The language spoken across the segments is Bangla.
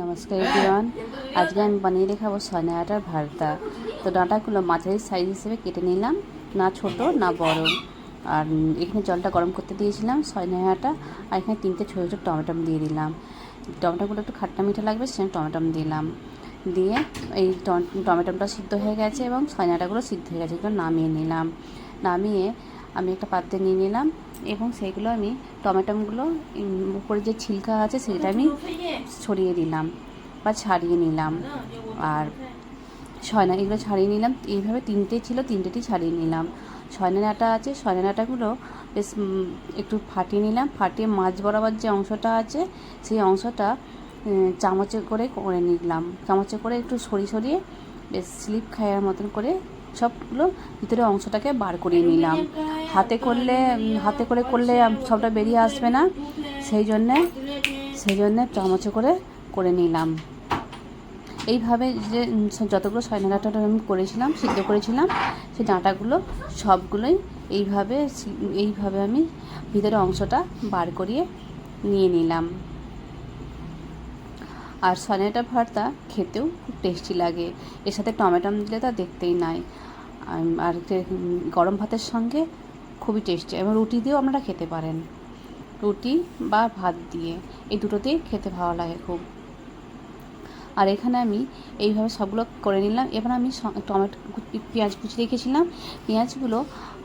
নমস্কার এভরিওয়ান আজকে আমি বানিয়ে দেখাবো সয়না আটার ভর্তা। তো ডাঁটাগুলো মাঝারি সাইজ হিসেবে কেটে নিলাম, না ছোট, না বড়। আর এখানে জলটা গরম করতে দিয়েছিলাম সয়না আটা, আর এখানে তিনটে ছোটো ছোটো টমেটো দিয়ে দিলাম। টমেটোগুলো একটু খাট্টা মিঠা লাগবে সেখানে টমেটো দিলাম। দিয়ে এই টমেটোটা সিদ্ধ হয়ে গেছে এবং সয়না আটাগুলো সিদ্ধ হয়ে গেছে, এগুলো নামিয়ে নিলাম। নামিয়ে আমি একটা পাত্রে নিয়ে নিলাম এবং সেইগুলো আমি টমেটোগুলো উপরে যে ছিলকা আছে সেটা আমি ছড়িয়ে দিলাম বা ছাড়িয়ে নিলাম। আর ছয়না এগুলো ছাড়িয়ে নিলাম। এইভাবে তিনটে ছিল, তিনটেটি ছাড়িয়ে নিলাম। ছয়না আটা আছে ছয়না আটাগুলো বেশ একটু ফাটিয়ে নিলাম। ফাটিয়ে মাছ বরাবর যে অংশটা আছে, সেই অংশটা চামচে করে করে নিলাম। চামচে করে একটু সরিয়ে সরিয়ে বেশ স্লিপ খাওয়ার মতন করে সবগুলো ভিতরে অংশটাকে বার করিয়ে নিলাম। হাতে করলে হাতে করে করলে সবটা বেরিয়ে আসবে না। সেই জন্যে সেই জন্যে চামচে করে করে নিলাম। এইভাবে যে যতগুলো সয়না ডাঁটা আমি করেছিলাম, সিদ্ধ করেছিলাম সেই ডাঁটাগুলো সবগুলোই এইভাবে এইভাবে আমি ভিতরে অংশটা বার করিয়ে নিয়ে নিলাম। আর সনেটা ভর্তা খেতেও খুব টেস্টি লাগে। এর সাথে টমেটো দিলে তা দেখতেই নাই। আর গরম ভাতের সঙ্গে খুবই টেস্টি এবং রুটি দিয়েও আপনারা খেতে পারেন। রুটি বা ভাত দিয়ে এই দুটোতেই খেতে ভালো লাগে খুব। আর এখানে আমি এইভাবে সবগুলো করে নিলাম। এবার আমি টমেটো পেঁয়াজ কুচি রেখেছিলাম। পেঁয়াজগুলো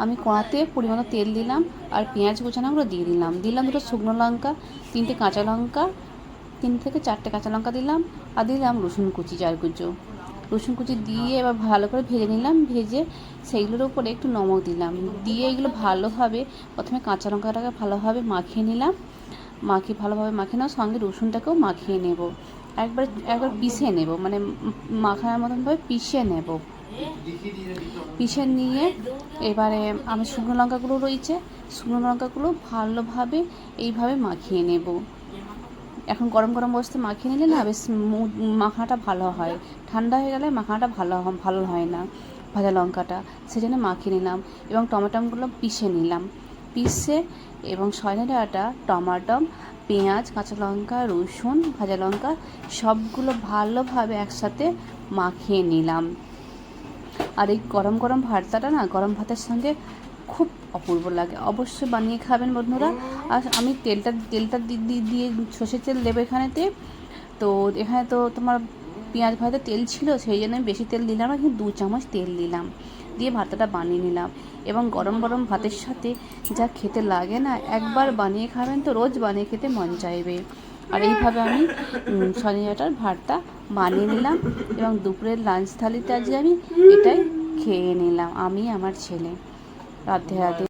আমি কড়াতে পরিমাণ তেল দিলাম, আর পেঁয়াজ কুচানোগুলো দিয়ে দিলাম। দিলাম দুটো শুকনো লঙ্কা, তিনটে কাঁচা লঙ্কা, তিন থেকে চারটে কাঁচা লঙ্কা দিলাম, আর দিলাম রসুন কুচি চার কুচো রসুন কুচি দিয়ে এবার ভালো করে ভেজে নিলাম, ভেজে সেইগুলোর উপরে একটু নমক দিলাম। দিয়ে এগুলো ভালোভাবে প্রথমে কাঁচা লঙ্কাটাকে ভালোভাবে মাখিয়ে নিলাম। মাখিয়ে ভালোভাবে মাখিয়ে নেওয়ার সঙ্গে রসুনটাকেও মাখিয়ে নেব। একবার একবার পিষে নেব মানে মাখানোর মতনভাবে পিষে নেব। পিষে নিয়ে এবারে আমি শুকনো লঙ্কাগুলো রয়েছে, শুকনো লঙ্কাগুলো ভালোভাবে এইভাবে মাখিয়ে নেব। এখন গরম গরম অবস্থায় মাখিয়ে নিলে না বেশ মাখাটা ভালো হয়। ঠান্ডা হয়ে গেলে মাখাটা ভালো ভালো হয় না ভাজা লঙ্কাটা। সেজন্য মাখিয়ে নিলাম এবং টমেটোগুলো পিষে নিলাম। পিষে এবং সয়না ডাঁটা, টমাটম, পেঁয়াজ, কাঁচা লঙ্কা, রসুন, ভাজা লঙ্কা সবগুলো ভালোভাবে একসাথে মাখিয়ে নিলাম। আর এই গরম গরম ভর্তাটা না, গরম ভাতের সঙ্গে খুব অপূর্ব লাগে। অবশ্যই বানিয়ে খাবেন বন্ধুরা। আর আমি তেলটা তেলটা দিয়ে সর্ষের তেল দেবো এখানেতে। তো এখানে তো তোমার পেঁয়াজ ভাজাতে তেল ছিল সেই জন্য আমি বেশি তেল দিলাম না কিন্তু দু চামচ তেল দিলাম। দিয়ে ভাতটা বানিয়ে নিলাম। এবং গরম গরম ভাতের সাথে যা খেতে লাগে না একবার বানিয়ে খাবেন তো রোজ বানিয়ে খেতে মন চাইবে। আর এইভাবে আমি শনিয়াটার ভাতটা বানিয়ে নিলাম। এবং দুপুরের লাঞ্চ থালিতে আজকে আমি এটাই খেয়ে নিলাম আমি আমার ছেলে। राधे राधे